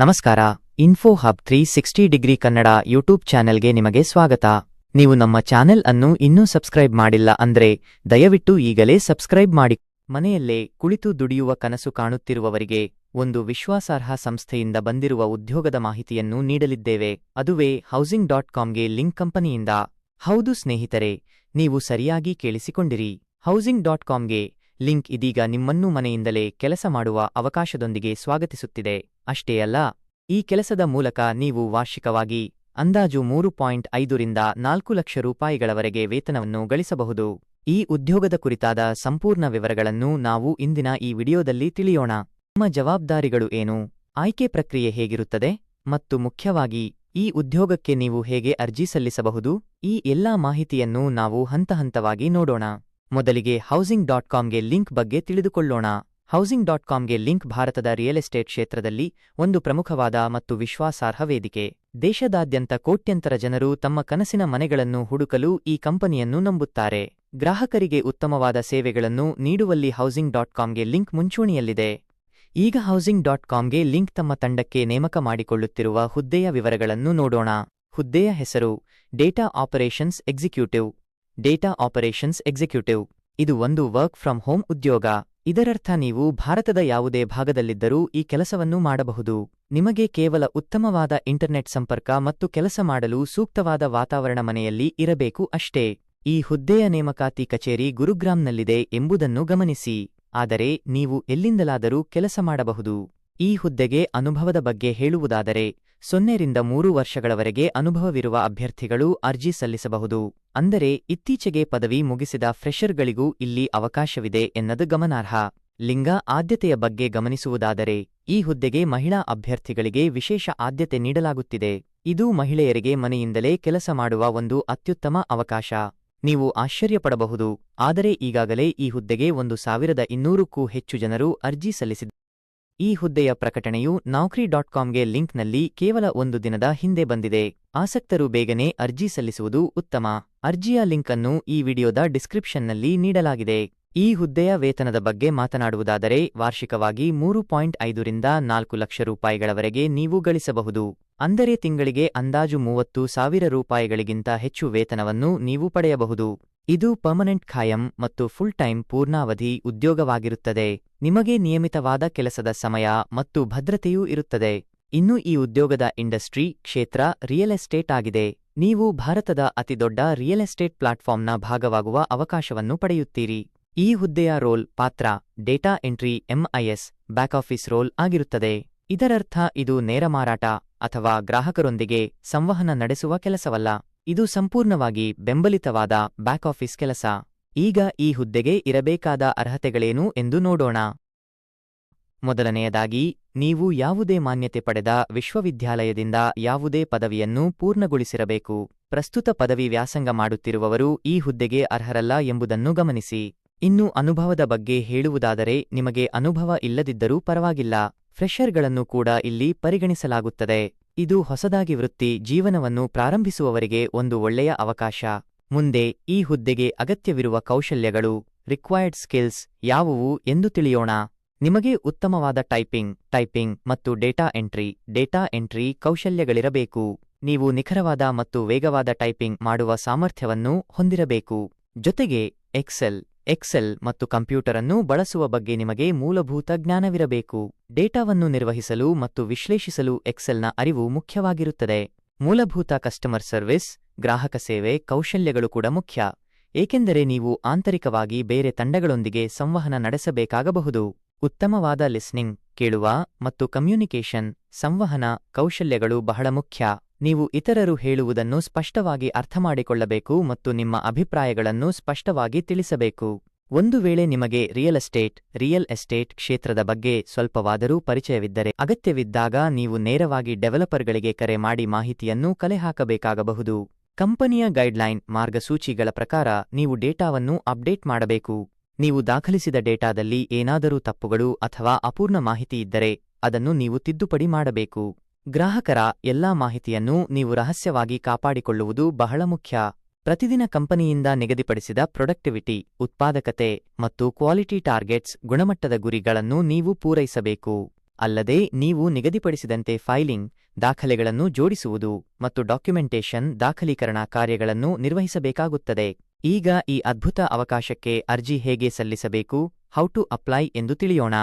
ನಮಸ್ಕಾರ info hub three sixty degree Kannada YouTube ಚಾನೆಲ್ಗೆ ನಿಮಗೆ ಸ್ವಾಗತ. ನೀವು ನಮ್ಮ ಚಾನೆಲ್ ಅನ್ನು ಇನ್ನೂ ಸಬ್ಸ್ಕ್ರೈಬ್ ಮಾಡಿಲ್ಲ ಅಂದ್ರೆ ದಯವಿಟ್ಟು ಈಗಲೇ ಸಬ್ಸ್ಕ್ರೈಬ್ ಮಾಡಿ. ಮನೆಯಲ್ಲೇ ಕುಳಿತು ದುಡಿಯುವ ಕನಸು ಕಾಣುತ್ತಿರುವವರಿಗೆ ಒಂದು ವಿಶ್ವಾಸಾರ್ಹ ಸಂಸ್ಥೆಯಿಂದ ಬಂದಿರುವ ಉದ್ಯೋಗದ ಮಾಹಿತಿಯನ್ನು ನೀಡಲಿದ್ದೇವೆ. ಅದುವೇ ಹೌಸಿಂಗ್ ಡಾಟ್ ಕಾಮ್ಗೆ ಲಿಂಕ್ ಕಂಪನಿಯಿಂದ. ಹೌದು ಸ್ನೇಹಿತರೆ, ನೀವು ಸರಿಯಾಗಿ ಕೇಳಿಸಿಕೊಂಡಿರಿ. ಹೌಸಿಂಗ್ ಡಾಟ್ ಕಾಮ್ಗೆ ಲಿಂಕ್ ಇದೀಗ ನಿಮ್ಮನ್ನೂ ಮನೆಯಿಂದಲೇ ಕೆಲಸ ಮಾಡುವ ಅವಕಾಶದೊಂದಿಗೆ ಸ್ವಾಗತಿಸುತ್ತಿದೆ. ಅಷ್ಟೇ ಅಲ್ಲ, ಈ ಕೆಲಸದ ಮೂಲಕ ನೀವು ವಾರ್ಷಿಕವಾಗಿ ಅಂದಾಜು ಮೂರು ಪಾಯಿಂಟ್ ಐದರಿಂದ ನಾಲ್ಕು ಲಕ್ಷ ರೂಪಾಯಿಗಳವರೆಗೆ ವೇತನವನ್ನು ಗಳಿಸಬಹುದು. ಈ ಉದ್ಯೋಗದ ಕುರಿತಾದ ಸಂಪೂರ್ಣ ವಿವರಗಳನ್ನು ನಾವು ಇಂದಿನ ಈ ವಿಡಿಯೋದಲ್ಲಿ ತಿಳಿಯೋಣ. ನಿಮ್ಮ ಜವಾಬ್ದಾರಿಗಳು ಏನು? ಆಯ್ಕೆ ಪ್ರಕ್ರಿಯೆ ಹೇಗಿರುತ್ತದೆ? ಮತ್ತು ಮುಖ್ಯವಾಗಿ, ಈ ಉದ್ಯೋಗಕ್ಕೆ ನೀವು ಹೇಗೆ ಅರ್ಜಿ ಸಲ್ಲಿಸಬಹುದು? ಈ ಎಲ್ಲಾ ಮಾಹಿತಿಯನ್ನು ನಾವು ಹಂತ ಹಂತವಾಗಿ ನೋಡೋಣ. ಮೊದಲಿಗೆ ಹೌಸಿಂಗ್ ಡಾಟ್ ಕಾಮ್ಗೆ ಲಿಂಕ್ ಬಗ್ಗೆ ತಿಳಿದುಕೊಳ್ಳೋಣ. ಹೌಸಿಂಗ್ ಡಾಟ್ ಕಾಮ್ಗೆ ಲಿಂಕ್ ಭಾರತದ ರಿಯಲ್ ಎಸ್ಟೇಟ್ ಕ್ಷೇತ್ರದಲ್ಲಿ ಒಂದು ಪ್ರಮುಖವಾದ ಮತ್ತು ವಿಶ್ವಾಸಾರ್ಹ ವೇದಿಕೆ. ದೇಶದಾದ್ಯಂತ ಕೋಟ್ಯಂತರ ಜನರು ತಮ್ಮ ಕನಸಿನ ಮನೆಗಳನ್ನು ಹುಡುಕಲು ಈ ಕಂಪನಿಯನ್ನು ನಂಬುತ್ತಾರೆ. ಗ್ರಾಹಕರಿಗೆ ಉತ್ತಮವಾದ ಸೇವೆಗಳನ್ನು ನೀಡುವಲ್ಲಿ ಹೌಸಿಂಗ್ ಡಾಟ್ ಕಾಮ್ಗೆ ಲಿಂಕ್ ಮುಂಚೂಣಿಯಲ್ಲಿದೆ. ಈಗ ಹೌಸಿಂಗ್ ಡಾಟ್ ಕಾಮ್ಗೆ ಲಿಂಕ್ ತಮ್ಮ ತಂಡಕ್ಕೆ ನೇಮಕ ಮಾಡಿಕೊಳ್ಳುತ್ತಿರುವ ಹುದ್ದೆಯ ವಿವರಗಳನ್ನು ನೋಡೋಣ. ಹುದ್ದೆಯ ಹೆಸರು data operations executive data operations executive. ಇದು ಒಂದು ವರ್ಕ್ ಫ್ರಮ್ ಹೋಮ್ ಉದ್ಯೋಗ. ಇದರರ್ಥ ನೀವು ಭಾರತದ ಯಾವುದೇ ಭಾಗದಲ್ಲಿದ್ದರೂ ಈ ಕೆಲಸವನ್ನು ಮಾಡಬಹುದು. ನಿಮಗೆ ಕೇವಲ ಉತ್ತಮವಾದ ಇಂಟರ್ನೆಟ್ ಸಂಪರ್ಕ ಮತ್ತು ಕೆಲಸ ಮಾಡಲು ಸೂಕ್ತವಾದ ವಾತಾವರಣ ಮನೆಯಲ್ಲಿ ಇರಬೇಕು ಅಷ್ಟೇ. ಈ ಹುದ್ದೆಯ ನೇಮಕಾತಿ ಕಚೇರಿ ಗುರುಗ್ರಾಮ್ನಲ್ಲಿದೆ ಎಂಬುದನ್ನು ಗಮನಿಸಿ. ಆದರೆ ನೀವು ಎಲ್ಲಿಂದಲಾದರೂ ಕೆಲಸ ಮಾಡಬಹುದು. ಈ ಹುದ್ದೆಗೆ ಅನುಭವದ ಬಗ್ಗೆ ಹೇಳುವುದಾದರೆ ಸೊನ್ನೆರಿಂದ ಮೂರು ವರ್ಷಗಳವರೆಗೆ ಅನುಭವವಿರುವ ಅಭ್ಯರ್ಥಿಗಳು ಅರ್ಜಿ ಸಲ್ಲಿಸಬಹುದು. ಅಂದರೆ ಇತ್ತೀಚೆಗೆ ಪದವಿ ಮುಗಿಸಿದ ಫ್ರೆಷರ್ಗಳಿಗೂ ಇಲ್ಲಿ ಅವಕಾಶವಿದೆ ಎನ್ನದು ಗಮನಾರ್ಹ. ಲಿಂಗ ಆದ್ಯತೆಯ ಬಗ್ಗೆ ಗಮನಿಸುವುದಾದರೆ, ಈ ಹುದ್ದೆಗೆ ಮಹಿಳಾ ಅಭ್ಯರ್ಥಿಗಳಿಗೆ ವಿಶೇಷ ಆದ್ಯತೆ ನೀಡಲಾಗುತ್ತಿದೆ. ಇದು ಮಹಿಳೆಯರಿಗೆ ಮನೆಯಿಂದಲೇ ಕೆಲಸ ಮಾಡುವ ಒಂದು ಅತ್ಯುತ್ತಮ ಅವಕಾಶ. ನೀವು ಆಶ್ಚರ್ಯಪಡಬಹುದು. ಆದರೆ ಈಗಾಗಲೇ ಈ ಹುದ್ದೆಗೆ ಒಂದು ಸಾವಿರದ ಇನ್ನೂರಕ್ಕೂ ಹೆಚ್ಚು ಜನರು ಅರ್ಜಿ ಸಲ್ಲಿಸಿದ್ದಾರೆ ಈ ಹುದ್ದೆಯ ಪ್ರಕಟಣೆಯು ನೌಕ್ರಿ ಡಾಟ್ ಕಾಮ್ಗೆ ಲಿಂಕ್ನಲ್ಲಿ ಕೇವಲ ಒಂದು ದಿನದ ಹಿಂದೆ ಬಂದಿದೆ. ಆಸಕ್ತರು ಬೇಗನೆ ಅರ್ಜಿ ಸಲ್ಲಿಸುವುದು ಉತ್ತಮ. ಅರ್ಜಿಯ ಲಿಂಕ್ ಅನ್ನು ಈ ವಿಡಿಯೋದ ಡಿಸ್ಕ್ರಿಪ್ಷನ್ನಲ್ಲಿ ನೀಡಲಾಗಿದೆ. ಈ ಹುದ್ದೆಯ ವೇತನದ ಬಗ್ಗೆ ಮಾತನಾಡುವುದಾದರೆ ವಾರ್ಷಿಕವಾಗಿ ಮೂರು ಪಾಯಿಂಟ್ ಐದರಿಂದ ನಾಲ್ಕು ಲಕ್ಷ ರೂಪಾಯಿಗಳವರೆಗೆ ನೀವು ಗಳಿಸಬಹುದು. ಅಂದರೆ ತಿಂಗಳಿಗೆ ಅಂದಾಜು ಮೂವತ್ತು ಸಾವಿರ ರೂಪಾಯಿಗಳಿಗಿಂತ ಹೆಚ್ಚು ವೇತನವನ್ನು ನೀವು ಪಡೆಯಬಹುದು. ಇದು ಪರ್ಮನೆಂಟ್ ಖಾಯಂ ಮತ್ತು ಫುಲ್ ಟೈಮ್ ಪೂರ್ಣಾವಧಿ ಉದ್ಯೋಗವಾಗಿರುತ್ತದೆ. ನಿಮಗೆ ನಿಯಮಿತವಾದ ಕೆಲಸದ ಸಮಯ ಮತ್ತು ಭದ್ರತೆಯೂ ಇರುತ್ತದೆ. ಇನ್ನು ಈ ಉದ್ಯೋಗದ ಇಂಡಸ್ಟ್ರಿ, ಕ್ಷೇತ್ರ, ರಿಯಲ್ ಎಸ್ಟೇಟ್ ಆಗಿದೆ. ನೀವು ಭಾರತದ ಅತಿದೊಡ್ಡ ರಿಯಲ್ ಎಸ್ಟೇಟ್ ಪ್ಲಾಟ್ಫಾರ್ಮ್ನ ಭಾಗವಾಗುವ ಅವಕಾಶವನ್ನು ಪಡೆಯುತ್ತೀರಿ. ಈ ಹುದ್ದೆಯ ರೋಲ್ ಪಾತ್ರ, data entry MIS back office role ಆಗಿರುತ್ತದೆ. ಇದರರ್ಥ ಇದು ನೇರ ಮಾರಾಟ ಅಥವಾ ಗ್ರಾಹಕರೊಂದಿಗೆ ಸಂವಹನ ನಡೆಸುವ ಕೆಲಸವಲ್ಲ. ಇದು ಸಂಪೂರ್ಣವಾಗಿ ಬೆಂಬಲಿತವಾದ ಬ್ಯಾಕ್ ಆಫೀಸ್ ಕೆಲಸ. ಈಗ ಈ ಹುದ್ದೆಗೆ ಇರಬೇಕಾದ ಅರ್ಹತೆಗಳೇನು ಎಂದು ನೋಡೋಣ. ಮೊದಲನೆಯದಾಗಿ, ನೀವು ಯಾವುದೇ ಮಾನ್ಯತೆ ಪಡೆದ ವಿಶ್ವವಿದ್ಯಾಲಯದಿಂದ ಯಾವುದೇ ಪದವಿಯನ್ನು ಪೂರ್ಣಗೊಳಿಸಿರಬೇಕು. ಪ್ರಸ್ತುತ ಪದವಿ ವ್ಯಾಸಂಗ ಮಾಡುತ್ತಿರುವವರು ಈ ಹುದ್ದೆಗೆ ಅರ್ಹರಲ್ಲ ಎಂಬುದನ್ನು ಗಮನಿಸಿ. ಇನ್ನು ಅನುಭವದ ಬಗ್ಗೆ ಹೇಳುವುದಾದರೆ, ನಿಮಗೆ ಅನುಭವ ಇಲ್ಲದಿದ್ದರೂ ಪರವಾಗಿಲ್ಲ. ಫ್ರೆಷರ್ಗಳನ್ನು ಕೂಡ ಇಲ್ಲಿ ಪರಿಗಣಿಸಲಾಗುತ್ತದೆ. ಇದು ಹೊಸದಾಗಿ ವೃತ್ತಿ ಜೀವನವನ್ನು ಪ್ರಾರಂಭಿಸುವವರಿಗೆ ಒಂದು ಒಳ್ಳೆಯ ಅವಕಾಶ. ಮುಂದೆ ಈ ಹುದ್ದೆಗೆ ಅಗತ್ಯವಿರುವ ಕೌಶಲ್ಯಗಳು ರಿಕ್ವೈರ್ಡ್ ಸ್ಕಿಲ್ಸ್ ಯಾವುವು ಎಂದು ತಿಳಿಯೋಣ. ನಿಮಗೆ ಉತ್ತಮವಾದ ಟೈಪಿಂಗ್ ಟೈಪಿಂಗ್ ಮತ್ತು ಡೇಟಾ ಎಂಟ್ರಿ ಡೇಟಾ ಎಂಟ್ರಿ ಕೌಶಲ್ಯಗಳಿರಬೇಕು. ನೀವು ನಿಖರವಾದ ಮತ್ತು ವೇಗವಾದ ಟೈಪಿಂಗ್ ಮಾಡುವ ಸಾಮರ್ಥ್ಯವನ್ನು ಹೊಂದಿರಬೇಕು. ಜೊತೆಗೆ ಎಕ್ಸೆಲ್ ಎಕ್ಸೆಲ್ ಮತ್ತು ಕಂಪ್ಯೂಟರ್ ಅನ್ನು ಬಳಸುವ ಬಗ್ಗೆ ನಿಮಗೆ ಮೂಲಭೂತ ಜ್ಞಾನವಿರಬೇಕು. ಡೇಟಾವನ್ನು ನಿರ್ವಹಿಸಲು ಮತ್ತು ವಿಶ್ಲೇಷಿಸಲು ಎಕ್ಸೆಲ್ನ ಅರಿವು ಮುಖ್ಯವಾಗಿರುತ್ತದೆ. ಮೂಲಭೂತ ಕಸ್ಟಮರ್ ಸರ್ವಿಸ್, ಗ್ರಾಹಕ ಸೇವೆ, ಕೌಶಲ್ಯಗಳು ಕೂಡ ಮುಖ್ಯ. ಏಕೆಂದರೆ ನೀವು ಆಂತರಿಕವಾಗಿ ಬೇರೆ ತಂಡಗಳೊಂದಿಗೆ ಸಂವಹನ ನಡೆಸಬೇಕಾಗಬಹುದು. ಉತ್ತಮವಾದ ಲಿಸ್ನಿಂಗ್, ಕೇಳುವ ಮತ್ತು ಕಮ್ಯುನಿಕೇಷನ್, ಸಂವಹನ, ಕೌಶಲ್ಯಗಳು ಬಹಳ ಮುಖ್ಯ. ನೀವು ಇತರರು ಹೇಳುವುದನ್ನು ಸ್ಪಷ್ಟವಾಗಿ ಅರ್ಥಮಾಡಿಕೊಳ್ಳಬೇಕು ಮತ್ತು ನಿಮ್ಮ ಅಭಿಪ್ರಾಯಗಳನ್ನು ಸ್ಪಷ್ಟವಾಗಿ ತಿಳಿಸಬೇಕು. ಒಂದು ವೇಳೆ ನಿಮಗೆ ರಿಯಲ್ ಎಸ್ಟೇಟ್ ರಿಯಲ್ ಎಸ್ಟೇಟ್ ಕ್ಷೇತ್ರದ ಬಗ್ಗೆ ಸ್ವಲ್ಪವಾದರೂ ಪರಿಚಯವಿದ್ದರೆ ಅಗತ್ಯವಿದ್ದಾಗ ನೀವು ನೇರವಾಗಿ ಡೆವಲಪರ್ಗಳಿಗೆ ಕರೆ ಮಾಡಿ ಮಾಹಿತಿಯನ್ನು ಕಲೆಹಾಕಬೇಕಾಗಬಹುದು. ಕಂಪನಿಯ ಗೈಡ್ಲೈನ್ ಮಾರ್ಗಸೂಚಿಗಳ ಪ್ರಕಾರ ನೀವು ಡೇಟಾವನ್ನು ಅಪ್ಡೇಟ್ ಮಾಡಬೇಕು. ನೀವು ದಾಖಲಿಸಿದ ಡೇಟಾದಲ್ಲಿ ಏನಾದರೂ ತಪ್ಪುಗಳು ಅಥವಾ ಅಪೂರ್ಣ ಮಾಹಿತಿ ಇದ್ದರೆ ಅದನ್ನು ನೀವು ತಿದ್ದುಪಡಿ ಮಾಡಬೇಕು. ಗ್ರಾಹಕರ ಎಲ್ಲಾ ಮಾಹಿತಿಯನ್ನು ನೀವು ರಹಸ್ಯವಾಗಿ ಕಾಪಾಡಿಕೊಳ್ಳುವುದು ಬಹಳ ಮುಖ್ಯ. ಪ್ರತಿದಿನ ಕಂಪನಿಯಿಂದ ನಿಗದಿಪಡಿಸಿದ ಪ್ರೊಡಕ್ಟಿವಿಟಿ, ಉತ್ಪಾದಕತೆ ಮತ್ತು ಕ್ವಾಲಿಟಿ ಟಾರ್ಗೆಟ್ಸ್ ಗುಣಮಟ್ಟದ ಗುರಿಗಳನ್ನು ನೀವು ಪೂರೈಸಬೇಕು. ಅಲ್ಲದೆ ನೀವು ನಿಗದಿಪಡಿಸಿದಂತೆ ಫೈಲಿಂಗ್, ದಾಖಲೆಗಳನ್ನು ಜೋಡಿಸುವುದು ಮತ್ತು ಡಾಕ್ಯುಮೆಂಟೇಷನ್, ದಾಖಲೀಕರಣ ಕಾರ್ಯಗಳನ್ನು ನಿರ್ವಹಿಸಬೇಕಾಗುತ್ತದೆ. ಈಗ ಈ ಅದ್ಭುತ ಅವಕಾಶಕ್ಕೆ ಅರ್ಜಿ ಹೇಗೆ ಸಲ್ಲಿಸಬೇಕು, ಹೌ ಟು ಅಪ್ಲೈ ಎಂದು ತಿಳಿಯೋಣ.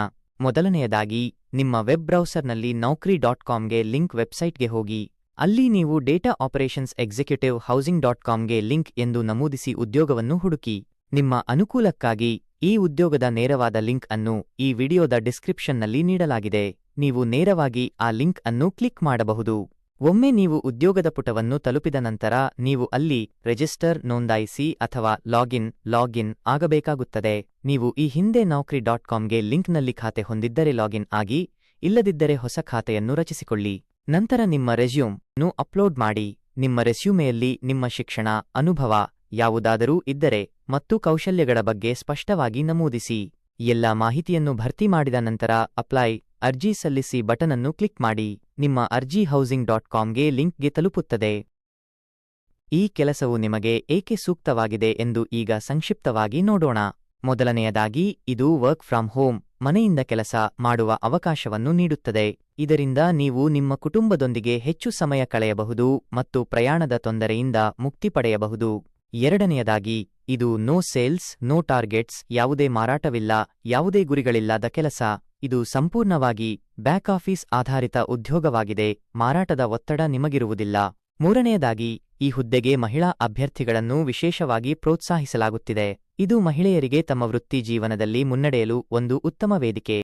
ಮೊದಲನೆಯದಾಗಿ ನಿಮ್ಮ ವೆಬ್ ಬ್ರೌಸರ್ನಲ್ಲಿ ನೌಕ್ರಿ ಡಾಟ್ ಕಾಮ್ಗೆ ಲಿಂಕ್ ವೆಬ್ಸೈಟ್ಗೆ ಹೋಗಿ. ಅಲ್ಲಿ ನೀವು data operations executive housing dot ಕಾಮ್ಗೆ link ಎಂದು ನಮೂದಿಸಿ ಉದ್ಯೋಗವನ್ನು ಹುಡುಕಿ. ನಿಮ್ಮ ಅನುಕೂಲಕ್ಕಾಗಿ ಈ ಉದ್ಯೋಗದ ನೇರವಾದ ಲಿಂಕ್ ಅನ್ನು ಈ ವಿಡಿಯೋದ ಡಿಸ್ಕ್ರಿಪ್ಷನ್ನಲ್ಲಿ ನೀಡಲಾಗಿದೆ. ನೀವು ನೇರವಾಗಿ ಆ ಲಿಂಕ್ ಅನ್ನು ಕ್ಲಿಕ್ ಮಾಡಬಹುದು. ಒಮ್ಮೆ ನೀವು ಉದ್ಯೋಗದ ಪುಟವನ್ನು ತಲುಪಿದ ನಂತರ ನೀವು ಅಲ್ಲಿ ರಿಜಿಸ್ಟರ್ ನೋಂದಾಯಿಸಿ ಅಥವಾ ಲಾಗಿನ್ ಲಾಗಿನ್ ಆಗಬೇಕಾಗುತ್ತದೆ. ನೀವು ಈ ಹಿಂದೆ ನೌಕರಿ ಡಾಟ್ ಕಾಮ್ಗೆ ಲಿಂಕ್ನಲ್ಲಿ ಖಾತೆ ಹೊಂದಿದ್ದರೆ ಲಾಗಿನ್ ಆಗಿ, ಇಲ್ಲದಿದ್ದರೆ ಹೊಸ ಖಾತೆಯನ್ನು ರಚಿಸಿಕೊಳ್ಳಿ. ನಂತರ ನಿಮ್ಮ ರೆಸ್ಯೂಮ್ ನು ಅಪ್ಲೋಡ್ ಮಾಡಿ. ನಿಮ್ಮ ರೆಸ್ಯೂಮೆಯಲ್ಲಿ ನಿಮ್ಮ ಶಿಕ್ಷಣ, ಅನುಭವ ಯಾವುದಾದರೂ ಇದ್ದರೆ ಮತ್ತು ಕೌಶಲ್ಯಗಳ ಬಗ್ಗೆ ಸ್ಪಷ್ಟವಾಗಿ ನಮೂದಿಸಿ. ಎಲ್ಲ ಮಾಹಿತಿಯನ್ನು ಭರ್ತಿ ಮಾಡಿದ ನಂತರ ಅಪ್ಲೈ ಅರ್ಜಿ ಸಲ್ಲಿಸಿ ಬಟನನ್ನು ಕ್ಲಿಕ್ ಮಾಡಿ ನಿಮ್ಮ ಅರ್ಜಿ ಹೌಸಿಂಗ್ ಡಾಟ್ ಕಾಮ್ಗೆ ಲಿಂಕ್ಗೆ ತಲುಪುತ್ತದೆ. ಈ ಕೆಲಸವು ನಿಮಗೆ ಏಕೆ ಸೂಕ್ತವಾಗಿದೆ ಎಂದು ಈಗ ಸಂಕ್ಷಿಪ್ತವಾಗಿ ನೋಡೋಣ. ಮೊದಲನೆಯದಾಗಿ, ಇದು ವರ್ಕ್ ಫ್ರಮ್ ಹೋಮ್, ಮನೆಯಿಂದ ಕೆಲಸ ಮಾಡುವ ಅವಕಾಶವನ್ನು ನೀಡುತ್ತದೆ. ಇದರಿಂದ ನೀವು ನಿಮ್ಮ ಕುಟುಂಬದೊಂದಿಗೆ ಹೆಚ್ಚು ಸಮಯ ಕಳೆಯಬಹುದು ಮತ್ತು ಪ್ರಯಾಣದ ತೊಂದರೆಯಿಂದ ಮುಕ್ತಿ ಪಡೆಯಬಹುದು. ಎರಡನೆಯದಾಗಿ, ಇದು ನೋ ಸೇಲ್ಸ್, ನೋ ಟಾರ್ಗೆಟ್ಸ್, ಯಾವುದೇ ಮಾರಾಟವಿಲ್ಲ, ಯಾವುದೇ ಗುರಿಗಳಿಲ್ಲದ ಕೆಲಸ. ಇದು ಸಂಪೂರ್ಣವಾಗಿ ಬ್ಯಾಕ್ ಆಫೀಸ್ ಆಧಾರಿತ ಉದ್ಯೋಗವಾಗಿದೆ, ಮಾರಾಟದ ಒತ್ತಡ ನಿಮಗಿರುವುದಿಲ್ಲ. ಮೂರನೆಯದಾಗಿ, ಈ ಹುದ್ದೆಗೆ ಮಹಿಳಾ ಅಭ್ಯರ್ಥಿಗಳನ್ನು ವಿಶೇಷವಾಗಿ ಪ್ರೋತ್ಸಾಹಿಸಲಾಗುತ್ತಿದೆ. ಇದು ಮಹಿಳೆಯರಿಗೆ ತಮ್ಮ ವೃತ್ತಿ ಜೀವನದಲ್ಲಿ ಮುನ್ನಡೆಯಲು ಒಂದು ಉತ್ತಮ ವೇದಿಕೆ.